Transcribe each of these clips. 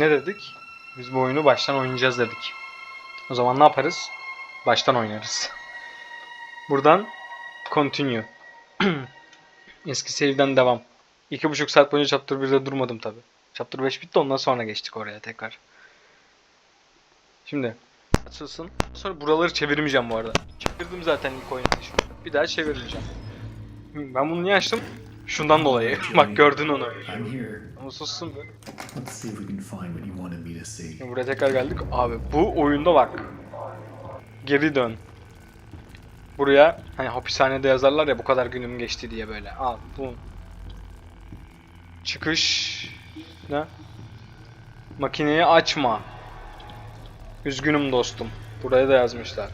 Ne dedik? Biz bu oyunu baştan oynayacağız dedik. O zaman ne yaparız? Baştan oynarız. Buradan continue. Eski seriden devam. İki buçuk saat boyunca Chapter 1'de durmadım tabi. Chapter 5 bitti ondan sonra geçtik oraya tekrar. Şimdi açılsın. Sonra buraları çevirmeyeceğim bu arada. Çevirdim zaten ilk oynayışımda. Bir daha çevirmeyeceğim. Ben bunu niye açtım? Şundan dolayı. Bak gördün onu. Ama sussun be. Şimdi buraya tekrar geldik. Abi bu oyunda bak. Geri dön. Buraya hani hapishanede yazarlar ya bu kadar günüm geçti diye böyle. Al bu. Çıkış. Ne? Makineyi açma. Üzgünüm dostum. Buraya da yazmışlar.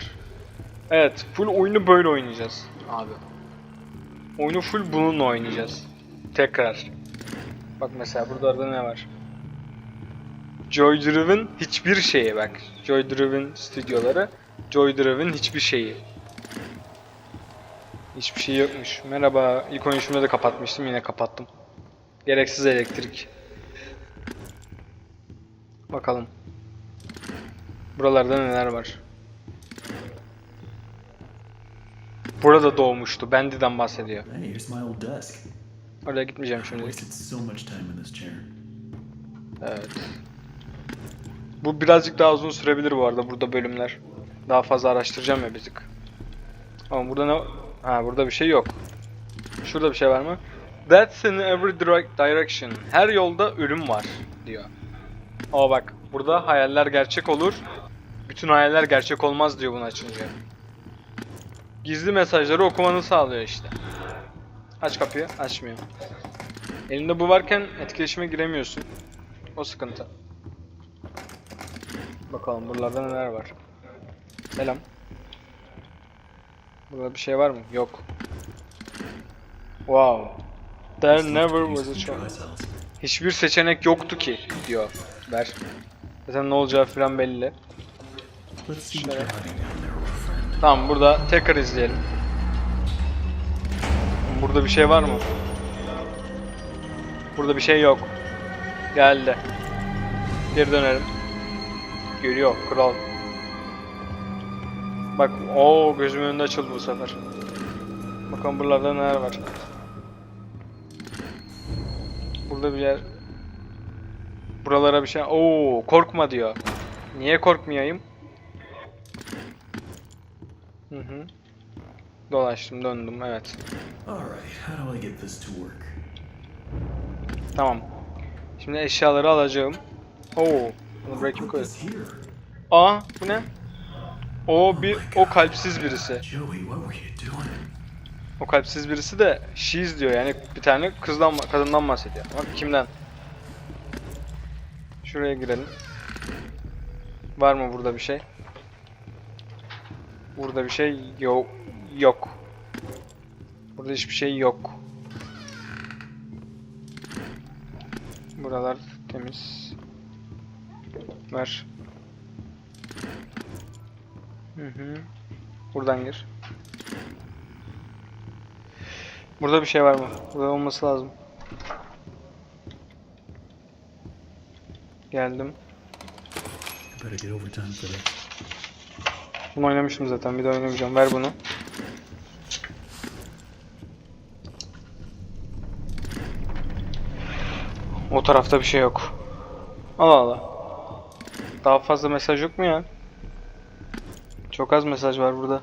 Evet, full oyunu böyle oynayacağız abi. Oyunu full bununla oynayacağız. Tekrar. Bak mesela burada ne var? Joy Driven hiçbir şeyi bak. Joy Driven stüdyoları. Joy Driven hiçbir şeyi. Hiçbir şey yokmuş. Merhaba. İlk oyuncumu da kapatmıştım. Yine kapattım. Gereksiz elektrik. Bakalım. Buralarda neler var? Burada doğmuştu. Bendi'den bahsediyor. Hey, here's my old desk. Oraya gitmeyeceğim I şimdilik. wasted so much time in this chair. Evet. Bu birazcık daha uzun sürebilir bu arada burada bölümler. Daha fazla araştıracağım ya bizik. Ama burada ne? Ha burada bir şey yok. Şurada bir şey var mı? That's in every direct direction. Her yolda ölüm var diyor. Ama bak burada hayaller gerçek olur. Bütün hayaller gerçek olmaz diyor bunu açınca. Gizli mesajları okumanı sağlıyor işte. Aç kapıyı. Açmıyor. Elinde bu varken etkileşime giremiyorsun. O sıkıntı. Bakalım buralarda neler var. Selam. Burada bir şey var mı? Yok. Wow. There never was a choice. Hiçbir seçenek yoktu ki diyor. Ver. Zaten ne olacağı falan belli. Let's Şöyle. Tamam burada tekrar izleyelim. Burada bir şey var mı? Burada bir şey yok. Geldi. Geri dönelim. Görüyor kral. Bak o gözümün önünde açıldı bu sefer. Bakalım buralarda neler var. Burada bir yer. Buralara bir şey. Oo korkma diyor. Niye korkmayayım? Hı hı. Dolaştım döndüm evet. Tamam. Şimdi eşyaları alacağım. Oo. Bunu this here. Aa bu ne? O bir o kalpsiz birisi. O kalpsiz birisi de she's diyor yani bir tane kızdan kadından bahsediyor. Bak kimden? Şuraya girelim. Var mı burada bir şey? Burada bir şey yok. Yok. Burada hiçbir şey yok. Buralar temiz. Ver. Hı hı. Buradan gir. Burada bir şey var mı? Burada olması lazım. Geldim. Better get overtime for this. Bunu oynamıştım zaten. Bir de oynamayacağım. Ver bunu. O tarafta bir şey yok. Allah Allah. Daha fazla mesaj yok mu ya? Çok az mesaj var burada.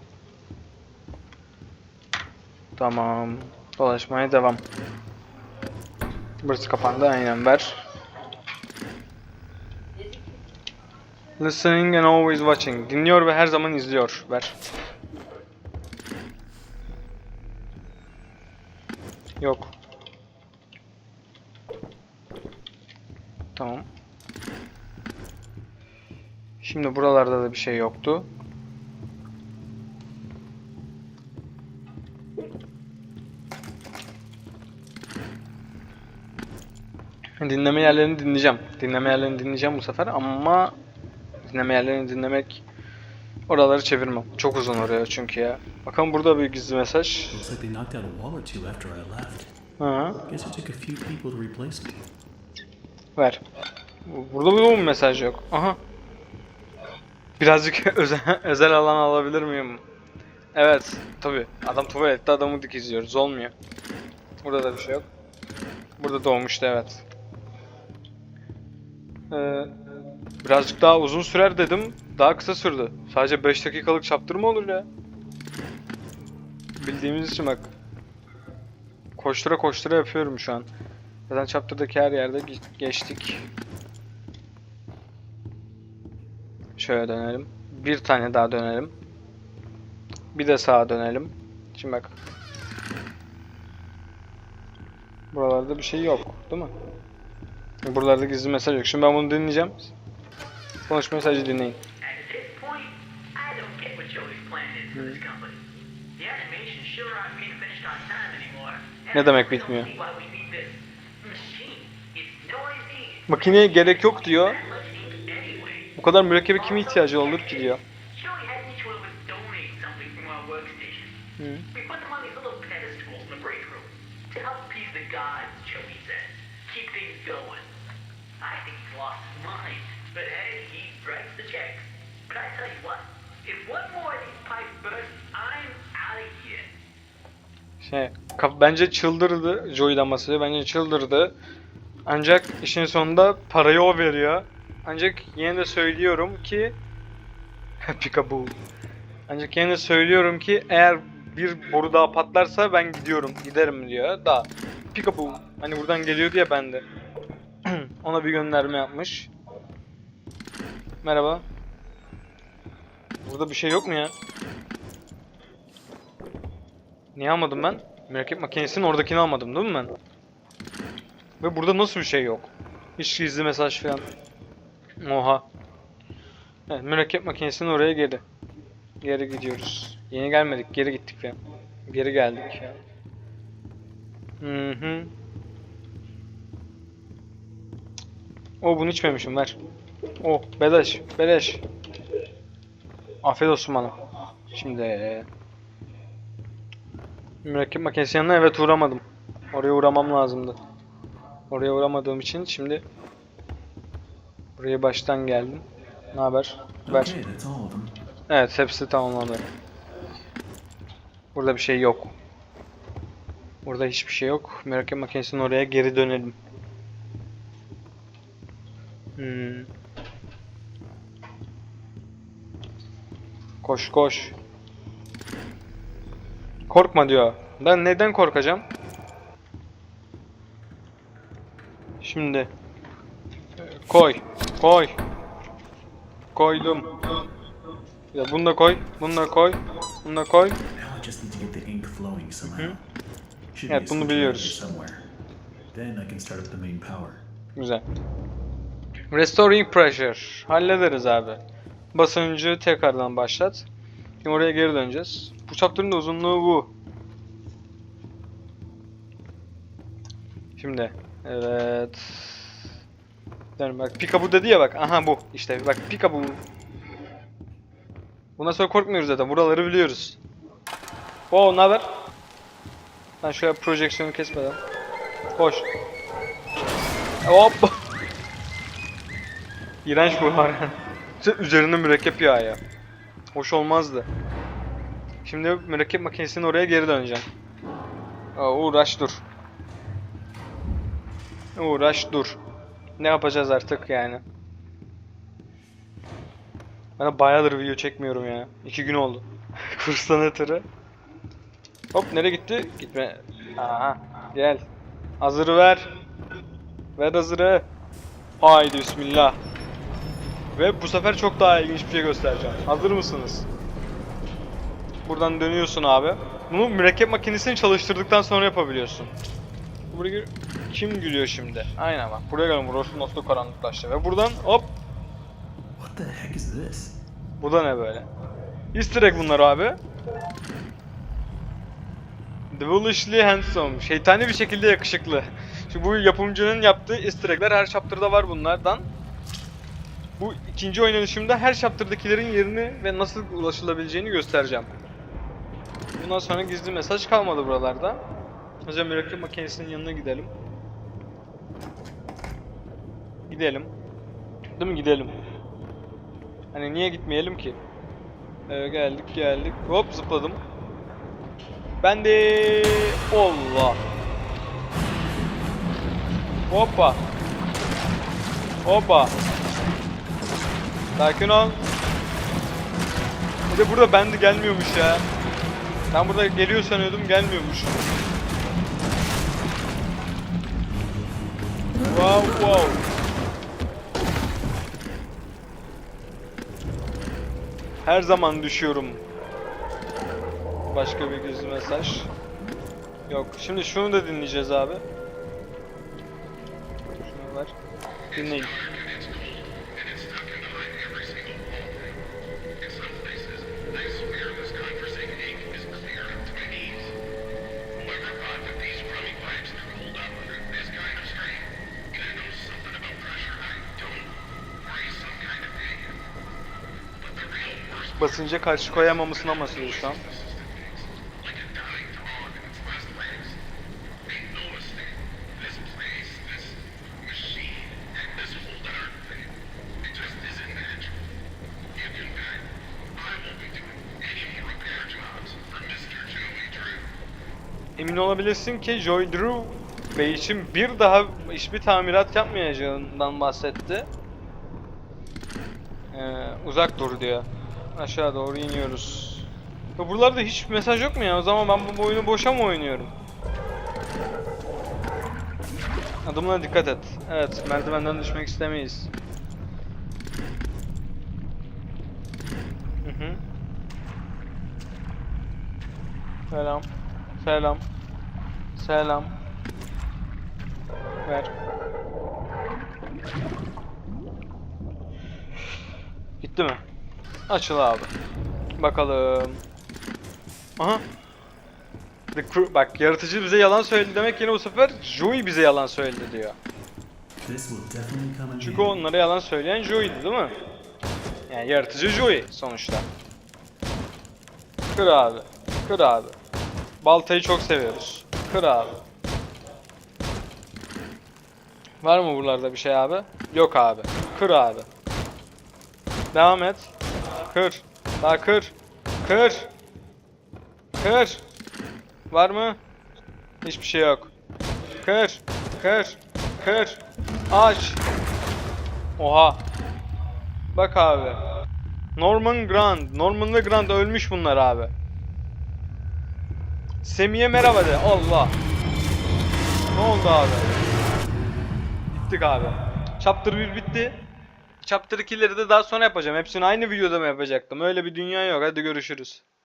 Tamam. Dolaşmaya devam. Burası kapandı. Aynen ver. Listening and always watching. Dinliyor ve her zaman izliyor. Ver. Yok. Tamam. Şimdi buralarda da bir şey yoktu. Dinleme yerlerini dinleyeceğim. Dinleme yerlerini dinleyeceğim bu sefer ama dinleme yerlerini dinlemek oraları çevirmem. Çok uzun oraya çünkü ya. Bakalım burada bir gizli mesaj. Looks like they knocked out a wall or two after I left. Hı. Guess it took a few people to replace me. Ver. Bu- Burada bir mu mesaj yok? Aha. Birazcık özel, özel alan alabilir miyim? Evet, tabi. Adam tuvalette adamı dikizliyoruz. Olmuyor. Burada da bir şey yok. Burada doğmuştu evet. Ee, birazcık daha uzun sürer dedim. Daha kısa sürdü. Sadece 5 dakikalık chapter mı olur ya? Bildiğimiz için bak. Koştura koştura yapıyorum şu an. Zaten chapter'daki her yerde ge- geçtik. Şöyle dönelim. Bir tane daha dönelim. Bir de sağa dönelim. Şimdi bak. Buralarda bir şey yok, değil mi? Buralarda gizli mesaj yok. Şimdi ben bunu dinleyeceğim. Konuşma mesajı dinleyin. And Ne demek bitmiyor? Makineye gerek yok diyor. Bu kadar mürekkebe kime ihtiyacı olur ki diyor. Hı. Keep things going. I think he's lost his mind, but hey, he writes the checks. But I tell you what, if one more of these pipes bursts, I'm out of here. Şey, bence çıldırdı. Joey'den bahsediyor. Bence çıldırdı. Ancak işin sonunda parayı o veriyor. Ancak yine de söylüyorum ki Peekaboo. Ancak yine de söylüyorum ki eğer bir boru daha patlarsa ben gidiyorum. Giderim diyor. Da Peekaboo. Hani buradan geliyor diye ben de. Ona bir gönderme yapmış. Merhaba. Burada bir şey yok mu ya? Niye almadım ben? Mürekkep makinesinin oradakini almadım değil mi ben? Ve burada nasıl bir şey yok? Hiç gizli mesaj falan. Oha. Evet, mürekkep makinesinin oraya geri. Geri gidiyoruz. Yeni gelmedik, geri gittik falan. Geri geldik. Hı hı. O bunu içmemişim ver. Oh beleş beleş. Afiyet olsun bana. Şimdi Mürekkep makinesi yanına evet uğramadım. Oraya uğramam lazımdı. Oraya uğramadığım için şimdi buraya baştan geldim. Ne haber? Ver. Evet hepsi tamamlandı. Burada bir şey yok. Burada hiçbir şey yok. Mürekkep makinesinin oraya geri dönelim. Hmm. Koş koş. Korkma diyor. Ben neden korkacağım? Şimdi. Koy. Koy. Koydum. Ya bunu da koy. Bunu da koy. Bunu da koy. Should Evet, bunu biliyoruz. Güzel. Restoring pressure. Hallederiz abi. Basıncı tekrardan başlat. Şimdi oraya geri döneceğiz. Bu chapter'ın da uzunluğu bu. Şimdi. Evet. Dön bak Pikabu dedi ya bak. Aha bu. İşte bak Pikabu. Bundan sonra korkmuyoruz zaten. Buraları biliyoruz. Oo ne haber? Ben şöyle projeksiyonu kesmeden. Koş. Hop. İğrenç bu var. Üzerinde mürekkep yağı ya. Hoş olmazdı. Şimdi mürekkep makinesinin oraya geri döneceğim. Aa, uğraş dur. Uğraş dur. Ne yapacağız artık yani? Ben bayağıdır video çekmiyorum ya. İki gün oldu. Kurstan ötürü. Hop nereye gitti? Gitme. Aha gel. Hazırı ver. Ver hazırı. Haydi bismillah. Ve bu sefer çok daha ilginç bir şey göstereceğim. Hazır mısınız? Buradan dönüyorsun abi. Bunu mürekkep makinesini çalıştırdıktan sonra yapabiliyorsun. Buraya kim gülüyor şimdi? Aynen bak. Buraya gelin. Burası nasıl karanlıklaştı. Ve buradan hop. What the heck is this? Bu da ne böyle? Easter egg bunlar abi. Devilishly handsome. Şeytani bir şekilde yakışıklı. Şimdi bu yapımcının yaptığı easter egg'ler her chapter'da var bunlardan. Bu ikinci oynanışımda her chapter'dakilerin yerini ve nasıl ulaşılabileceğini göstereceğim. Bundan sonra gizli mesaj kalmadı buralarda. O zaman mürekkep makinesinin yanına gidelim. Gidelim. Değil mi? Gidelim. Hani niye gitmeyelim ki? Ee, geldik geldik. Hop zıpladım. Ben de Allah. Hoppa. Hoppa. Sakin ol. Bir de burada bende gelmiyormuş ya. Ben burada geliyor sanıyordum gelmiyormuş. Wow wow. Her zaman düşüyorum. Başka bir gizli mesaj. Yok. Şimdi şunu da dinleyeceğiz abi. Şunu ver. Dinleyin. Basınca karşı koyamamasından bahsediyor şu an. Emin olabilirsin ki Joy Drew Bey için bir daha hiçbir tamirat yapmayacağından bahsetti. Ee, uzak dur diyor. Aşağı doğru iniyoruz. Ya buralarda hiç mesaj yok mu ya? O zaman ben bu oyunu boşa mı oynuyorum? Adımına dikkat et. Evet, merdivenden düşmek istemeyiz. Hı hı. Selam. Selam. Selam. Ver. Gitti mi? Açıl abi. Bakalım. Aha. The crew, bak yaratıcı bize yalan söyledi demek yine bu sefer Joey bize yalan söyledi diyor. Çünkü onlara yalan söyleyen Joey'di değil mi? Yani yaratıcı Joey sonuçta. Kır abi. Kır abi. Baltayı çok seviyoruz. Kır abi. Var mı buralarda bir şey abi? Yok abi. Kır abi. Devam et. Kır. Daha kır. Kır. Kır. Var mı? Hiçbir şey yok. Kır. Kır. Kır. Aç. Oha. Bak abi. Norman Grant. Norman ve Grant ölmüş bunlar abi. Semih'e merhaba de. Allah. Ne oldu abi? Bittik abi. Chapter 1 bitti. Chapter 2'leri de daha sonra yapacağım. Hepsini aynı videoda mı yapacaktım? Öyle bir dünya yok. Hadi görüşürüz.